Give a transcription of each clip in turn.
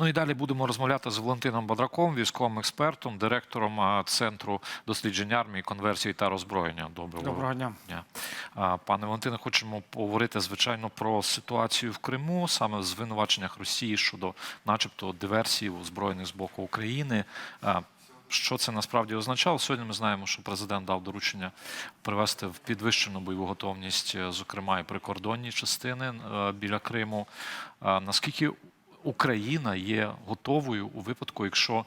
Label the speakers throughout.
Speaker 1: Ну і далі будемо розмовляти з Валентином Бадраком, військовим експертом, директором центру досліджень армії, конверсії та роззброєння. Доброго,
Speaker 2: Доброго дня.
Speaker 1: дня. Пане Валентине, хочемо поговорити звичайно про ситуацію в Криму, саме в звинуваченнях Росії щодо, начебто, диверсій озброєних з боку України. Що це насправді означало? Сьогодні ми знаємо, що президент дав доручення привести в підвищену бойову готовність, е, зокрема і прикордонні частини е, біля Криму. Наскільки Україна є готовою у випадку, якщо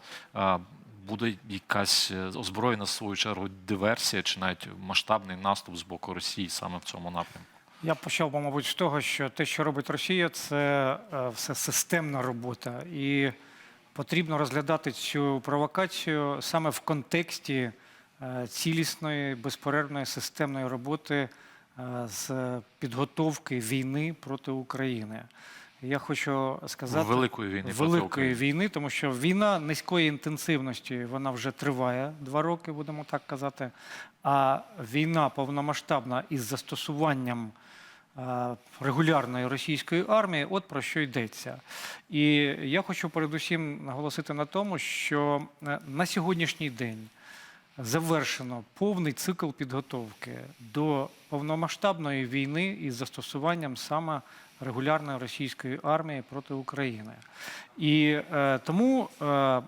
Speaker 1: буде якась е, озброєна в свою чергу диверсія чи навіть масштабний наступ з боку Росії саме в цьому напрямку?
Speaker 2: Я почав би, мабуть, з того, що те, що робить Росія, це е, все системна робота. І потрібно розглядати цю провокацію саме в контексті е, цілісної, безперервної системної роботи е, з підготовки війни проти України. Я хочу сказати
Speaker 1: Великої війни
Speaker 2: великої війни, тому що війна низької інтенсивності вона вже триває два роки, будемо так казати. А війна повномасштабна із застосуванням е, регулярної російської армії, от про що йдеться. І я хочу передусім наголосити на тому, що е, на сьогоднішній день завершено повний цикл підготовки до повномасштабної війни із застосуванням саме регулярної російської армії проти України. І е, тому е,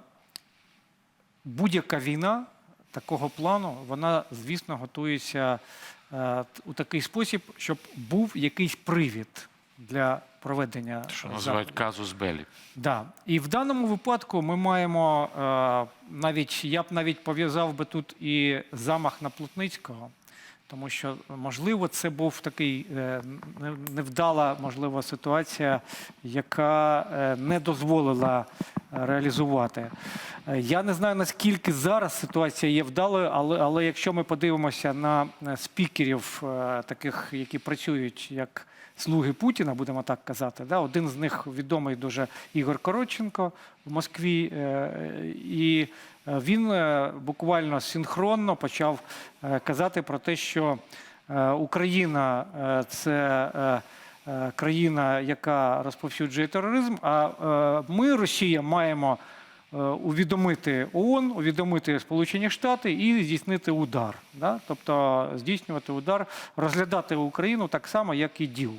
Speaker 2: будь-яка війна такого плану, вона, звісно, готується е, у такий спосіб, щоб був якийсь привід для проведення
Speaker 1: Що називають казус белі.
Speaker 2: Да. І в даному випадку ми маємо е, навіть я б навіть пов'язав би тут і замах на Плотницького, тому що можливо це був такий е, невдала можливо ситуація, яка е, не дозволила реалізувати. Е, Я не знаю наскільки зараз ситуація є вдалою, але, але якщо ми подивимося на е, спікерів, е, таких, які працюють як слуги Путіна, будемо так казати. Да? Один з них відомий дуже Ігор Коротченко в Москві. І він буквально синхронно почав казати про те, що Україна це. Е, Країна, яка розповсюджує тероризм, а е, ми, Росія, маємо е, увідомити ООН, увідомити Сполучені Штати і здійснити удар. Да? Тобто здійснювати удар, розглядати Україну так само, як і ДІЛ.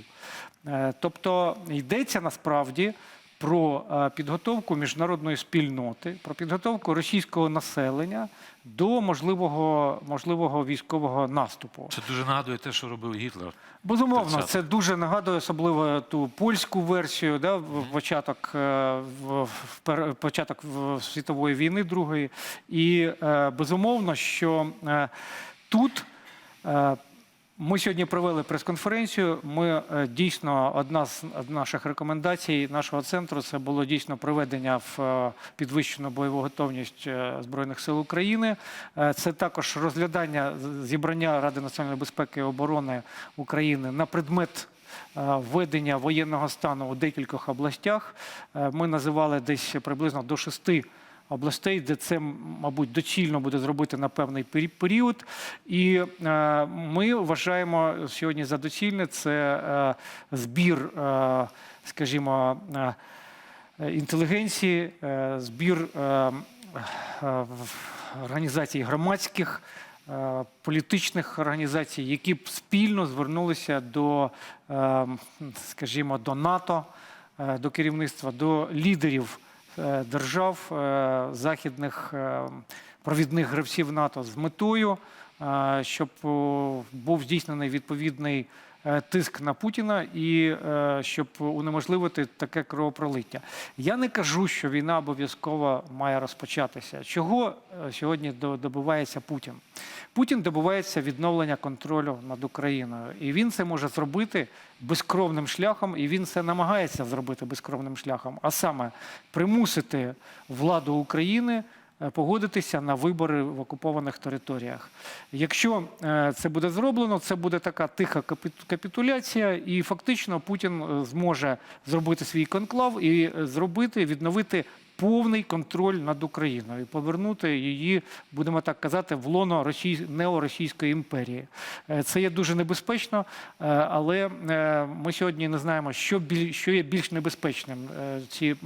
Speaker 2: Тобто йдеться насправді про е, підготовку міжнародної спільноти, про підготовку російського населення до можливого, можливого військового наступу.
Speaker 1: Це дуже нагадує те, що робив Гітлер.
Speaker 2: Безумовно, це дуже нагадує особливо ту польську версію, да, в початок, е, в, початок світової війни другої. І е, безумовно, що е, тут. Ми сьогодні провели прес-конференцію. Ми е, дійсно одна з наших рекомендацій нашого центру це було дійсно проведення в е, підвищену бойову готовність е, збройних сил України. Це також розглядання зібрання Ради національної безпеки і оборони України на предмет. Введення воєнного стану у декількох областях ми називали десь приблизно до шести областей, де це, мабуть, доцільно буде зробити на певний період. І е, ми вважаємо сьогодні за доцільне це е, збір, е, скажімо, інтелігенції, збір організацій громадських. Політичних організацій, які б спільно звернулися до, скажімо, до НАТО, до керівництва, до лідерів держав е, західних е, провідних гравців НАТО з метою, е, щоб був здійснений відповідний е, тиск на Путіна і е, щоб унеможливити таке кровопролиття. Я не кажу, що війна обов'язково має розпочатися. Чого е, сьогодні до- добивається Путін? Путін добивається відновлення контролю над Україною, і він це може зробити безкровним шляхом, і він це намагається зробити безкровним шляхом, а саме примусити владу України е, погодитися на вибори в окупованих територіях. Якщо е, це буде зроблено, це буде така тиха капі- капітуляція, і фактично Путін е, зможе зробити свій конклав і е, зробити, відновити повний контроль над Україною повернути її, будемо так казати, в лоно Росій... неоросійської імперії. Е, Це є дуже небезпечно, е, але е, ми сьогодні не знаємо, що, біль... що є більш небезпечним: ці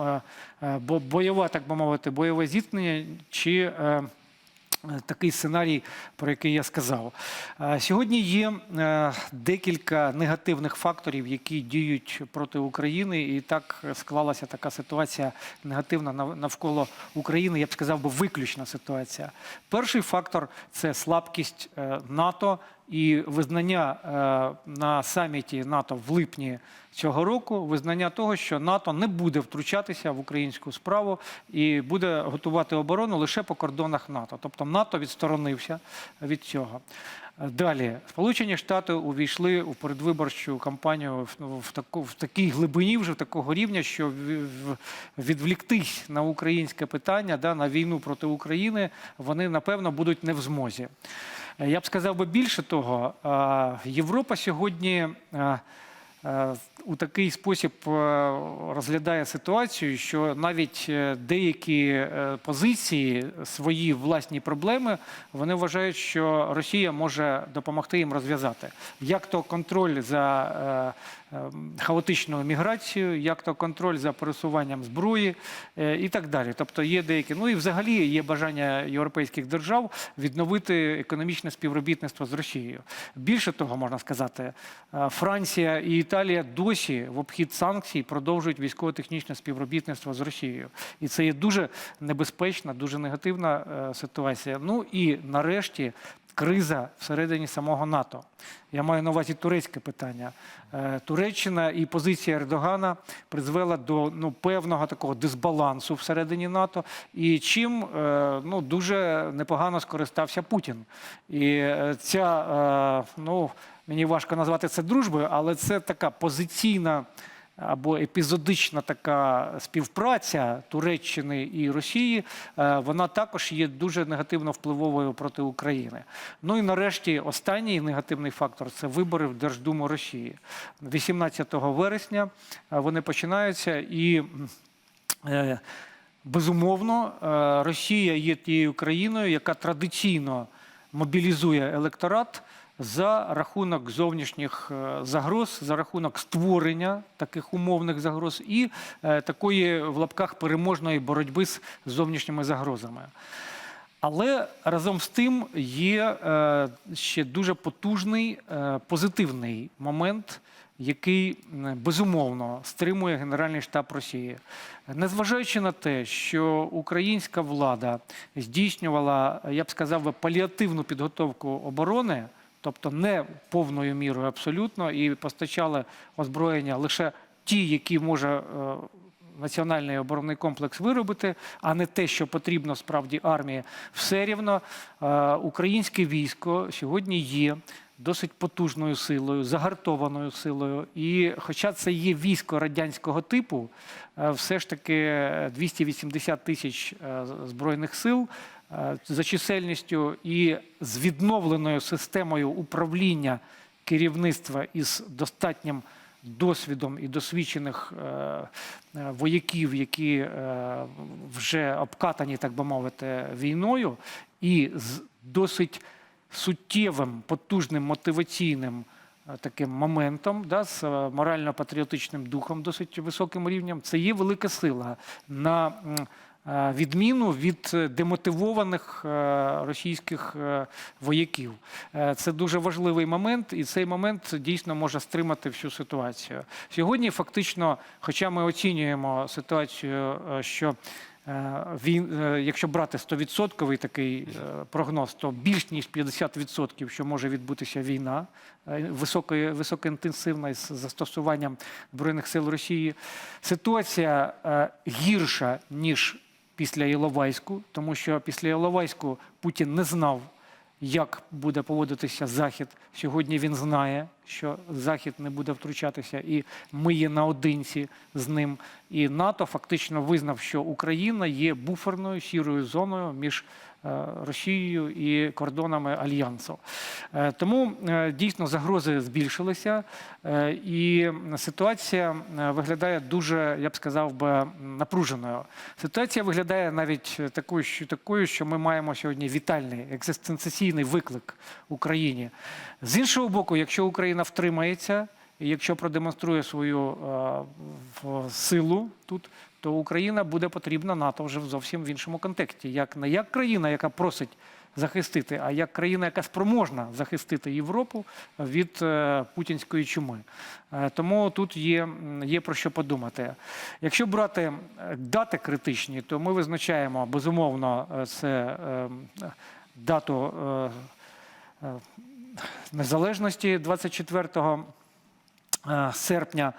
Speaker 2: бо- бойова, так би мовити, бойове зіткнення чи. Е, Такий сценарій, про який я сказав. Е, Сьогодні є е, декілька негативних факторів, які діють проти України, і так склалася така ситуація негативна навколо України. Я б сказав би виключна ситуація. Перший фактор це слабкість НАТО і визнання е, на саміті НАТО в липні цього року визнання того, що НАТО не буде втручатися в українську справу і буде готувати оборону лише по кордонах НАТО. Тобто НАТО відсторонився від цього. Далі, Сполучені Штати увійшли у передвиборчу кампанію в, ну, таку, в такій глибині, вже в такого рівня, що відвліктись на українське питання, да, на війну проти України, вони напевно будуть не в змозі. Я б сказав би більше того, Європа сьогодні. У такий спосіб е, розглядає ситуацію, що навіть е, деякі е, позиції, свої власні проблеми, вони вважають, що Росія може допомогти їм розв'язати. Як то контроль за е, е, хаотичною міграцією, як то контроль за пересуванням зброї і так далі. Тобто є деякі, ну і взагалі є бажання європейських держав відновити економічне співробітництво з Росією. Більше того, можна сказати, Франція і Італія досі в обхід санкцій продовжують військово-технічне співробітництво з Росією. І це є дуже небезпечна, дуже негативна е, ситуація. Ну і нарешті. Криза всередині самого НАТО. Я маю на увазі турецьке питання. Е, Туреччина і позиція Ердогана призвела до ну, певного такого дисбалансу всередині НАТО, і чим е, ну, дуже непогано скористався Путін. І ця, ну, мені важко назвати це дружбою, але це така позиційна або епізодична така співпраця Туреччини і Росії, е, вона також є дуже негативно впливовою проти України. Ну і нарешті останній негативний фактор це вибори в Держдуму Росії. 18 вересня е, вони починаються і. е, Безумовно, е, Росія є тією країною, яка традиційно мобілізує електорат за рахунок зовнішніх е, загроз, за рахунок створення таких умовних загроз і е, такої в лапках переможної боротьби з зовнішніми загрозами. Але разом з тим є е, ще дуже потужний позитивний момент, який безумовно стримує Генеральний штаб Росії. Незважаючи на те, що українська влада здійснювала, я б сказав, паліативну підготовку оборони, тобто не повною мірою абсолютно, і постачали озброєння лише ті, які може. е, національний оборонний комплекс виробити, а не те, що потрібно справді армії, все рівно е, українське військо сьогодні є досить потужною силою, загартованою силою. І хоча це є військо радянського типу, е, все ж таки 280 тисяч е, збройних сил. е, За чисельністю і з відновленою системою управління керівництва із достатнім досвідом і досвідчених е, е, вояків, які е, вже обкатані, так би мовити, війною, і з досить суттєвим, потужним мотиваційним е, таким моментом, да, з е, морально-патріотичним духом, досить високим рівнем, це є велика сила на е, відміну від демотивованих російських вояків. Це дуже важливий момент, і цей момент дійсно може стримати всю ситуацію. Сьогодні, фактично, хоча ми оцінюємо ситуацію, що він, е, якщо брати 100% такий е, прогноз, то більш ніж 50% що може відбутися війна е, високоінтенсивна із застосуванням збройних сил Росії. Ситуація е, гірша ніж після Іловайську, тому що після Іловайську Путін не знав, як буде поводитися Захід. Сьогодні він знає, що Захід не буде втручатися, і ми є наодинці з ним. І НАТО фактично визнав, що Україна є буферною сірою зоною між Росією і кордонами альянсу. Е, Тому е, дійсно загрози збільшилися, е, і ситуація е, виглядає дуже, я б сказав би, напруженою. Ситуація виглядає навіть такою, що такою, що ми маємо сьогодні вітальний екзистенційний виклик Україні. З іншого боку, якщо Україна втримається, якщо продемонструє свою е, силу тут, то Україна буде потрібна НАТО вже в зовсім в іншому контексті. Як не як країна, яка просить захистити, а як країна, яка спроможна захистити Європу від е, путінської чуми. Е, тому тут є, є про що подумати. Якщо брати дати критичні, то ми визначаємо безумовно це дату. Незалежності 24 е, серпня.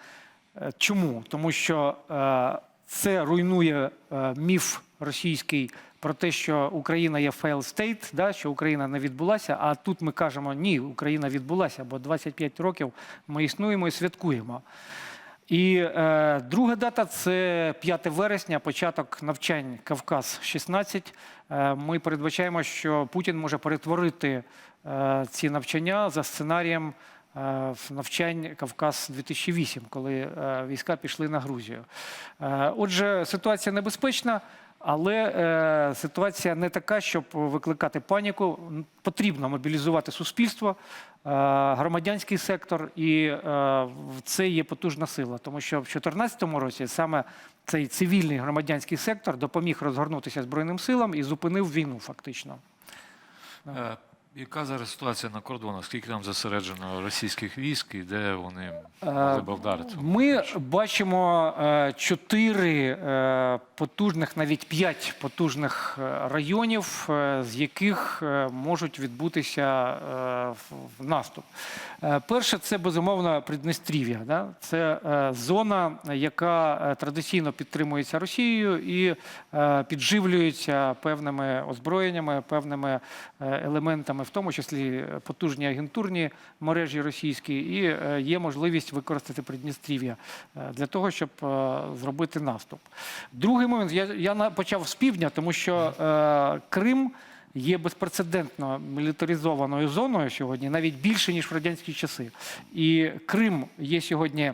Speaker 2: Е, Чому? Тому що е, це руйнує е, міф російський про те, що Україна є fail state, да, що Україна не відбулася. А тут ми кажемо, ні, Україна відбулася, бо 25 років ми існуємо і святкуємо. І е, друга дата це 5 вересня, початок навчань Кавказ 16. Е, ми передбачаємо, що Путін може перетворити е, ці навчання за сценарієм е, навчань Кавказ 2008, коли е, війська пішли на Грузію. Е, отже, ситуація небезпечна. Але е, ситуація не така, щоб викликати паніку. Потрібно мобілізувати суспільство, е, громадянський сектор, і е, це є потужна сила. Тому що в 2014 році саме цей цивільний громадянський сектор допоміг розгорнутися Збройним силам і зупинив війну, фактично.
Speaker 1: Е, Яка зараз ситуація на кордонах? Скільки там зосереджено російських військ і де вони б вдарити?
Speaker 2: Ми бачимо е, чотири е, потужних, навіть п'ять потужних е, районів, е, з яких е, можуть відбутися е, в- наступ. Е, Перше, це безумовно Приднестрів'я. Да? Це е, зона, яка е, традиційно підтримується Росією і е, підживлюється певними озброєннями, певними е, елементами, в тому числі потужні агентурні мережі російські, і е, є можливість використати Придністрів'я е, для того, щоб е, зробити наступ. Другий момент я, я почав з півдня, тому що е, Крим. Є безпрецедентно мілітаризованою зоною сьогодні, навіть більше ніж в радянські часи. І Крим є сьогодні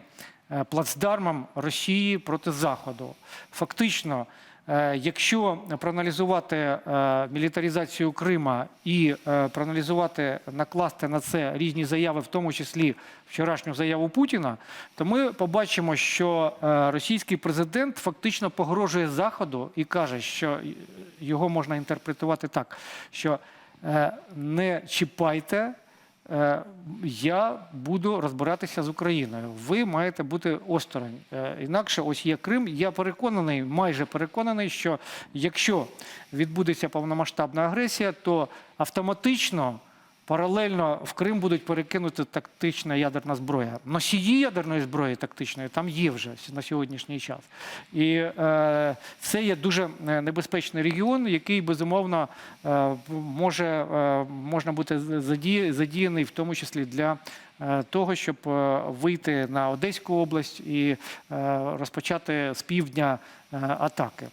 Speaker 2: е, плацдармом Росії проти Заходу. Фактично, е, якщо проаналізувати е, мілітаризацію Крима і е, проаналізувати, накласти на це різні заяви, в тому числі вчорашню заяву Путіна, то ми побачимо, що е, російський президент фактично погрожує Заходу і каже, що його можна інтерпретувати так, що е, не чіпайте. Е, Я буду розбиратися з Україною. Ви маєте бути осторонь. Е, Інакше ось є Крим. Я переконаний, майже переконаний, що якщо відбудеться повномасштабна агресія, то автоматично паралельно в Крим будуть перекинути тактична ядерна зброя. Носії ядерної зброї тактичної там є вже на сьогоднішній час. І е, це є дуже е, небезпечний регіон, який безумовно е, може е, можна бути задіяний, задіяний в тому числі для. е, Того, щоб е, вийти на Одеську область і е, розпочати з півдня е, атаки.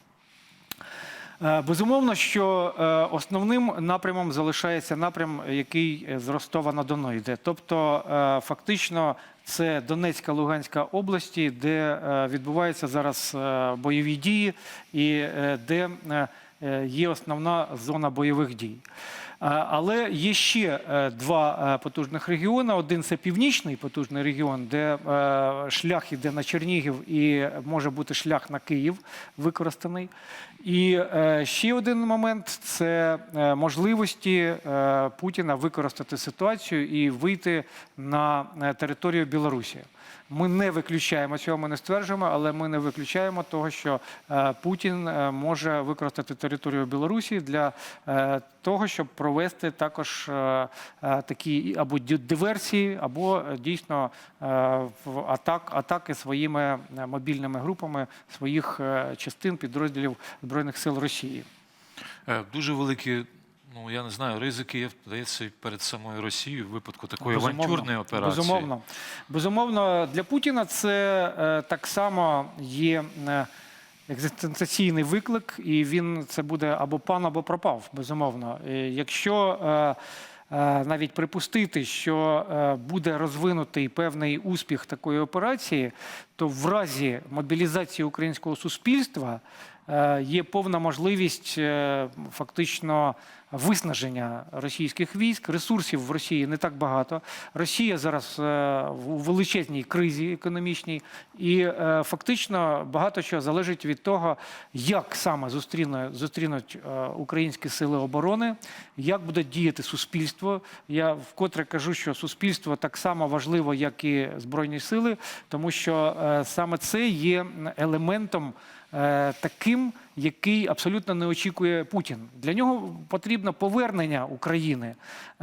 Speaker 2: Е, Безумовно, що е, основним напрямом залишається напрям, який е, з Ростова на Дону йде. Тобто, фактично, це Донецька, Луганська області, де відбуваються зараз бойові дії і де є основна зона бойових дій. Е, Але є ще е, два е, потужних регіони. Один це північний потужний регіон, де шлях іде на Чернігів і може бути шлях на Київ використаний. І ще один момент це можливості Путіна використати ситуацію і вийти на територію Білорусі. Ми не виключаємо цього, ми не стверджуємо, але ми не виключаємо того, що е, Путін е, може використати територію Білорусі для е, того, щоб провести також такі або диверсії, або дійсно атак, атаки своїми мобільними групами своїх частин підрозділів збройних сил Росії.
Speaker 1: Дуже великі, ну я не знаю, ризики є, здається, і перед самою Росією в випадку такої авантюрної операції.
Speaker 2: Безумовно. Безумовно, для Путіна це е, так само є е, екзистенційний виклик, і він це буде або пан, або пропав, безумовно. І якщо е, е, навіть припустити, що е, буде розвинутий певний успіх такої операції, то в разі мобілізації українського суспільства є повна можливість фактично виснаження російських військ. Ресурсів в Росії не так багато. Росія зараз е, в величезній кризі економічній, і е, фактично багато чого залежить від того, як саме зустріне, зустрінуть е, українські сили оборони, як буде діяти суспільство. Я вкотре кажу, що суспільство так само важливо, як і збройні сили, тому що е, саме це є елементом е, таким, який абсолютно не очікує Путін. Для нього потрібно повернення України,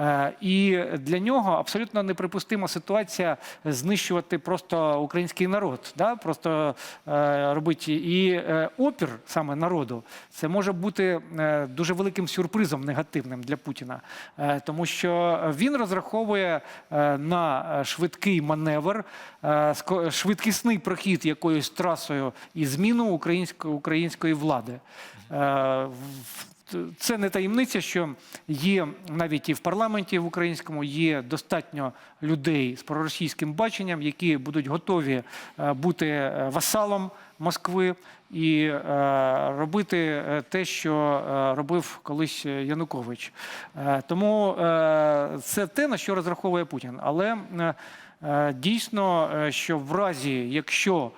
Speaker 2: Е, і для нього абсолютно неприпустима ситуація знищувати просто український народ, да? просто е, робити і е, опір саме народу. Це може бути е, дуже великим сюрпризом негативним для Путіна, Е, тому що він розраховує е, на е, швидкий маневр, е, швидкісний прохід якоюсь трасою і зміну української української влади. Е, Це не таємниця, що є навіть і в парламенті в українському є достатньо людей з проросійським баченням, які будуть готові е, бути е, васалом Москви і робити те, що робив колись Янукович. Тому це те, на що розраховує Путін. Але дійсно, що в разі, якщо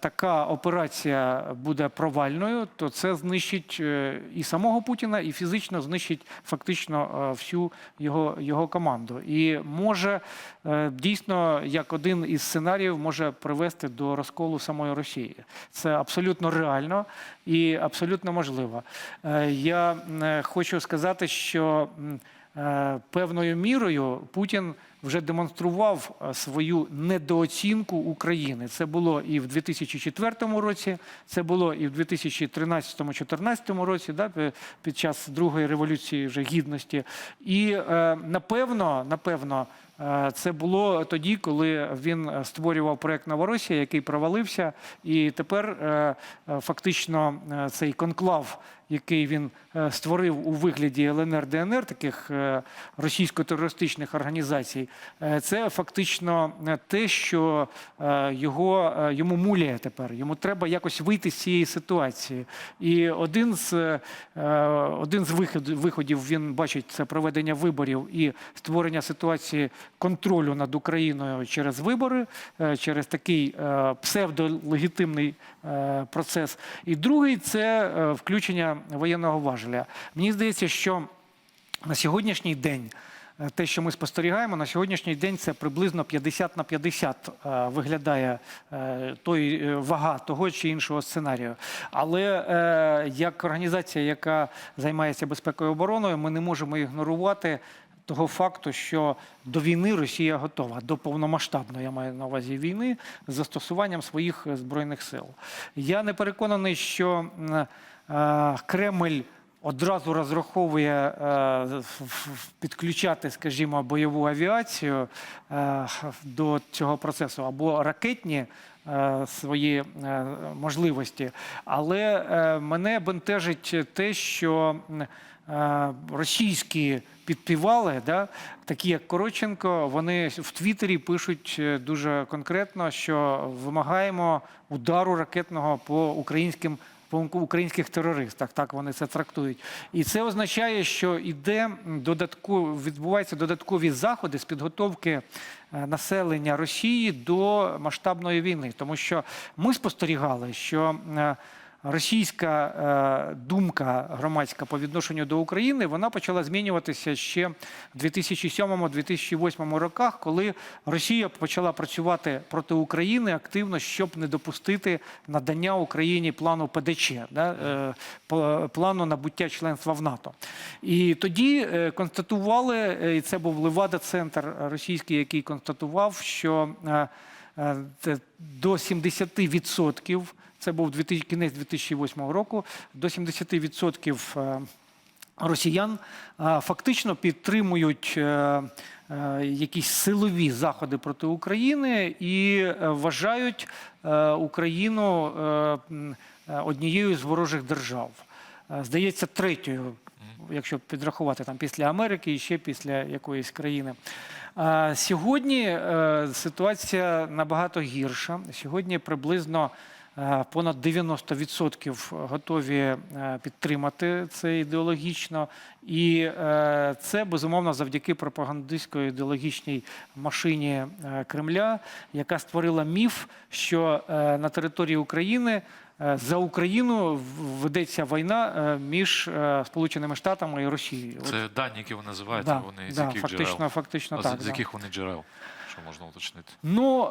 Speaker 2: така операція буде провальною, то це знищить е, і самого Путіна, і фізично знищить фактично е, всю його, його команду. І може е, дійсно, як один із сценаріїв, може привести до розколу самої Росії. Це абсолютно реально і абсолютно можливо. Е, Я е, хочу сказати, що е, певною мірою Путін вже демонстрував е, свою недооцінку України. Це було і в 2004 році, це було і в 2013-2014 році, да, під час другої революції вже гідності. І е, напевно, напевно. е, Це було тоді, коли він е, створював проект Новоросія, який провалився, і тепер е, е, фактично е, цей конклав, який він е, створив у вигляді ЛНР ДНР, таких е, російсько-терористичних організацій, е, це фактично те, що його йому муляє тепер. Йому треба якось вийти з цієї ситуації. І один з один з виходів він бачить це проведення виборів і створення ситуації контролю над Україною через вибори, через такий псевдолегітимний процес. І другий це е, включення воєнного важеля. Мені здається, що на сьогоднішній день. е, Те, що ми спостерігаємо на сьогоднішній день, це приблизно 50 на 50 е, виглядає е, той е, вага того чи іншого сценарію. Але е, як організація, яка займається безпекою і обороною, ми не можемо ігнорувати того факту, що до війни Росія готова, до повномасштабної, я маю на увазі війни, з застосуванням своїх е, збройних сил. Я не переконаний, що е, Кремль одразу розраховує е, підключати, скажімо, бойову авіацію до цього процесу або ракетні свої можливості. Але мене бентежить те, що російські підпівали, да, такі як Коротченко, вони в Твіттері пишуть е, дуже конкретно, що вимагаємо удару ракетного по українським по українських терористах. Так вони це трактують. І це означає, що іде додатково відбуваються додаткові заходи з підготовки е, населення Росії до масштабної війни, тому що ми спостерігали, що е, російська е, думка громадська по відношенню до України вона почала змінюватися ще в 2007-2008 роках, коли Росія почала працювати проти України активно, щоб не допустити надання Україні плану ПДЧ, е, плану набуття членства в НАТО. І тоді е, констатували, і це був Левада-центр російський, який констатував, що до 70%, це був 2000 кінець 2008 року, до 70% е, росіян е, фактично підтримують е, е, якісь силові заходи проти України і е, вважають е, Україну е, е, однією з ворожих держав. Е, Здається, третьою, якщо підрахувати там після Америки і ще після якоїсь країни. А Сьогодні е, ситуація набагато гірша. Сьогодні приблизно е, понад 90% готові е, підтримати це ідеологічно, і е, це безумовно завдяки пропагандистської ідеологічній машині е, Кремля, яка створила міф, що е, на території України. Е, За Україну ведеться війна е, між е, Сполученими Штатами і Росією. От,
Speaker 1: Це дані, які ви називаєте,
Speaker 2: да,
Speaker 1: вони з
Speaker 2: да,
Speaker 1: яких
Speaker 2: фактично,
Speaker 1: джерел?
Speaker 2: фактично
Speaker 1: А
Speaker 2: так.
Speaker 1: з,
Speaker 2: да.
Speaker 1: яких вони джерел? Що можна уточнити?
Speaker 2: Ну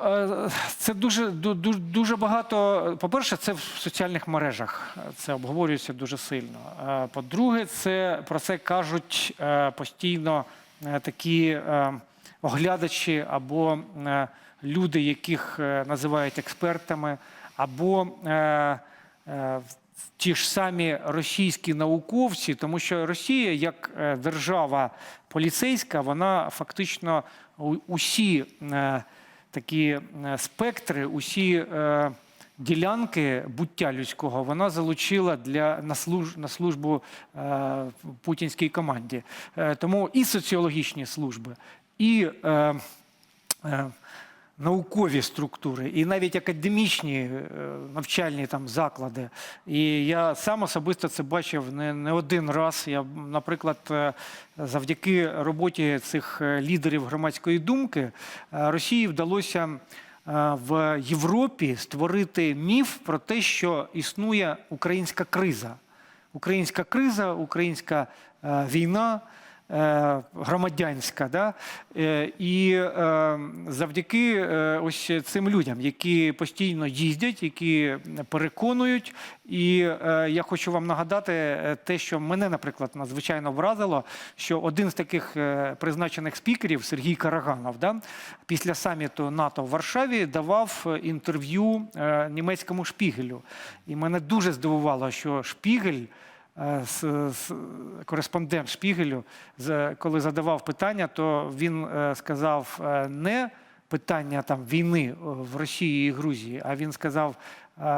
Speaker 2: це дуже ду- ду- дуже багато. По-перше, це в соціальних мережах це обговорюється дуже сильно. По-друге, це про це кажуть постійно такі оглядачі або люди, яких називають експертами, або е, е, ті ж самі російські науковці, тому що Росія, як е, держава поліцейська, вона фактично усі е, такі е, спектри, усі е, ділянки буття людського вона залучила для на, служ, на службу е, путінській команді. Е, тому і соціологічні служби, і е, е, наукові структури, і навіть академічні е, навчальні там заклади. І я сам особисто це бачив не, не один раз. Я, наприклад, е, завдяки роботі цих е, лідерів громадської думки Росії вдалося в Європі створити міф про те, що існує українська криза. Українська криза, українська війна. Е, Громадянська, да? Е, і е, завдяки ось цим людям, які постійно їздять, які переконують. І я хочу вам нагадати те, що мене, наприклад, надзвичайно вразило, що один з таких призначених спікерів, Сергій Караганов, да, після саміту НАТО в Варшаві давав інтерв'ю німецькому шпігелю. І мене дуже здивувало, що шпігель. Е, кореспондент Шпігелю, з- коли задавав питання, то він е, сказав е, не питання там війни в Росії і Грузії, а він сказав: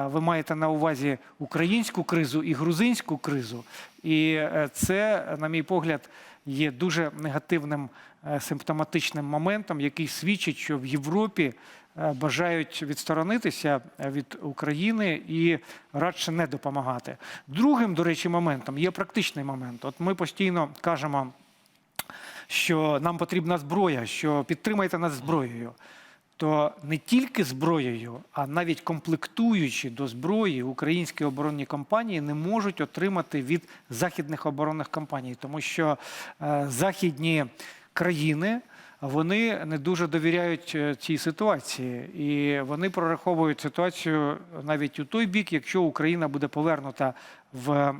Speaker 2: ви маєте на увазі українську кризу і грузинську кризу. І це, на мій погляд, є дуже негативним е, симптоматичним моментом, який свідчить, що в Європі е, бажають відсторонитися е, від України і радше не допомагати. Другим, до речі, моментом є практичний момент. От ми постійно кажемо, що нам потрібна зброя, що підтримайте нас зброєю. То не тільки зброєю, а навіть комплектуючи до зброї українські оборонні компанії не можуть отримати від західних оборонних компаній, тому що е, західні країни вони не дуже довіряють е, цій ситуації, і вони прораховують ситуацію навіть у той бік, якщо Україна буде повернута в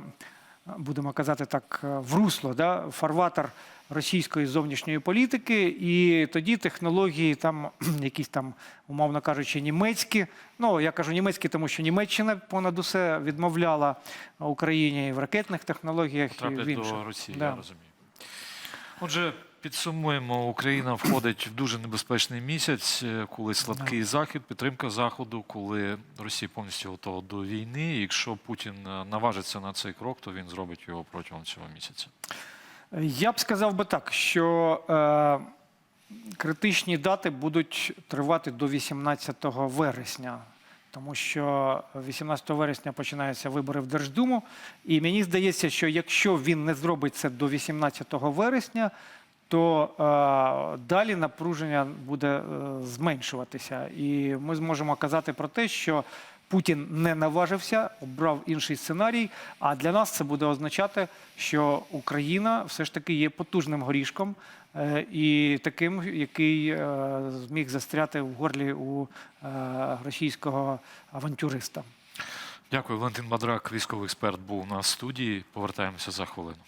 Speaker 2: будемо казати так, е, в русло, да, фарватер російської зовнішньої політики, і тоді технології там якісь там, умовно кажучи, німецькі. Ну, я кажу німецькі, тому що Німеччина понад усе відмовляла Україні і в ракетних технологіях і в інших.
Speaker 1: до Росії,
Speaker 2: Да.
Speaker 1: я розумію. Отже, підсумуємо, Україна входить в дуже небезпечний місяць, е, коли слабкий захід, підтримка заходу, коли Росія повністю готова до війни. І Якщо Путін е, наважиться на цей крок, то він зробить його протягом цього місяця.
Speaker 2: Я б сказав би так, що е, критичні дати будуть тривати до 18 вересня, тому що 18 вересня починаються вибори в Держдуму. І мені здається, що якщо він не зробить це до 18 вересня, то е, далі напруження буде е, зменшуватися. І ми зможемо казати про те, що Путін не наважився, обрав інший сценарій. А для нас це буде означати, що Україна все ж таки є потужним горішком е, і таким, який е, зміг застряти в горлі у е, російського авантюриста.
Speaker 1: Дякую, Валентин Бадрак, військовий експерт, був у нас в студії. Повертаємося за хвилину.